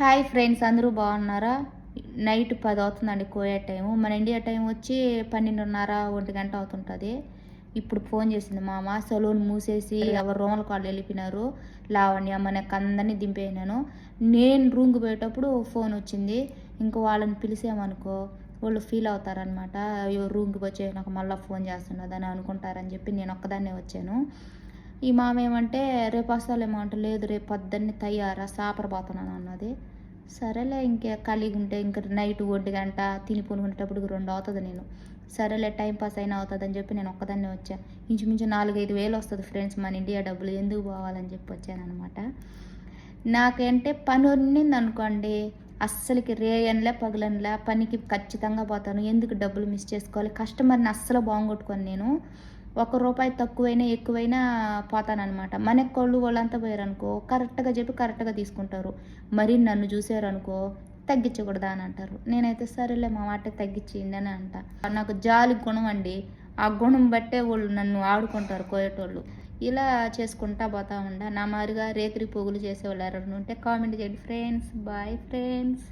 Hi friends అందరూ బాగున్నారా? Night పది అవుతుందండి కోయా టైము. మన ఇండియా టైం వచ్చి పన్నెండున్నర ఒంటి గంట అవుతుంటుంది. ఇప్పుడు ఫోన్ చేసింది మామ సలూన్ మూసేసి ఎవరు రూమల కాళ్ళు వెళ్ళిపోయినారు. లావణ్య మనకు అందరినీ దింపేసినాను. నేను రూమ్కి పోయేటప్పుడు ఫోన్ వచ్చింది. ఇంకా వాళ్ళని పిలిచామనుకో వాళ్ళు ఫీల్ అవుతారనమాట అయ్యో రూమ్కి వచ్చే నాకు మళ్ళీ ఫోన్ చేస్తున్నదని అనుకుంటారని చెప్పి నేను ఒక్కదాన్నే వచ్చాను. ఈ మామ ఏమంటే రేపు వస్తాలేమో అంటే లేదు రేపు పొద్దున్నే తయారా సాపరపోతున్నాను అన్నది. సరేలే ఇంకా ఖాళీగా ఉంటే ఇంకా నైట్ ఒంటి గంట తిని పొనుకునేటప్పుడు రెండు అవుతుంది నేను. సరేలే టైం పాస్ అయినా అవుతుంది అని చెప్పి నేను ఒక్కదాన్నే వచ్చా. ఇంచుమించు నాలుగైదు వేలు వస్తుంది ఫ్రెండ్స్ మన ఇండియా డబ్బులు ఎందుకు పోవాలని చెప్పి వచ్చానమాట నాకంటే పని ఉన్నింది అనుకోండి అస్సలకి రేయన్లే పగలన్లే పనికి ఖచ్చితంగా పోతాను. ఎందుకు డబ్బులు మిస్ చేసుకోవాలి? కస్టమర్ని అస్సలు బాగుంగొట్టుకొని నేను. ఒక రూపాయి తక్కువైనా ఎక్కువైనా పోతానన్నమాట. మన కొళ్ళు వాళ్ళంతా పోయారనుకో కరెక్ట్గా చెప్పి కరెక్ట్గా తీసుకుంటారు. మరి నన్ను చూసారనుకో తగ్గించకూడదా అని అంటారు. నేనైతే సరేలే మా మాట తగ్గించింది అని అంట. నాకు జాలి గుణం అండి. ఆ గుణం బట్టే వాళ్ళు నన్ను ఆడుకుంటారు కోయేటోళ్ళు ఇలా చేసుకుంటా పోతా ఉండ. నా మాదిరిగా రేతిరి పోగులు చేసేవాళ్ళు ఎవరైనా ఉంటే కామెంట్ చేయండి. Friends bye friends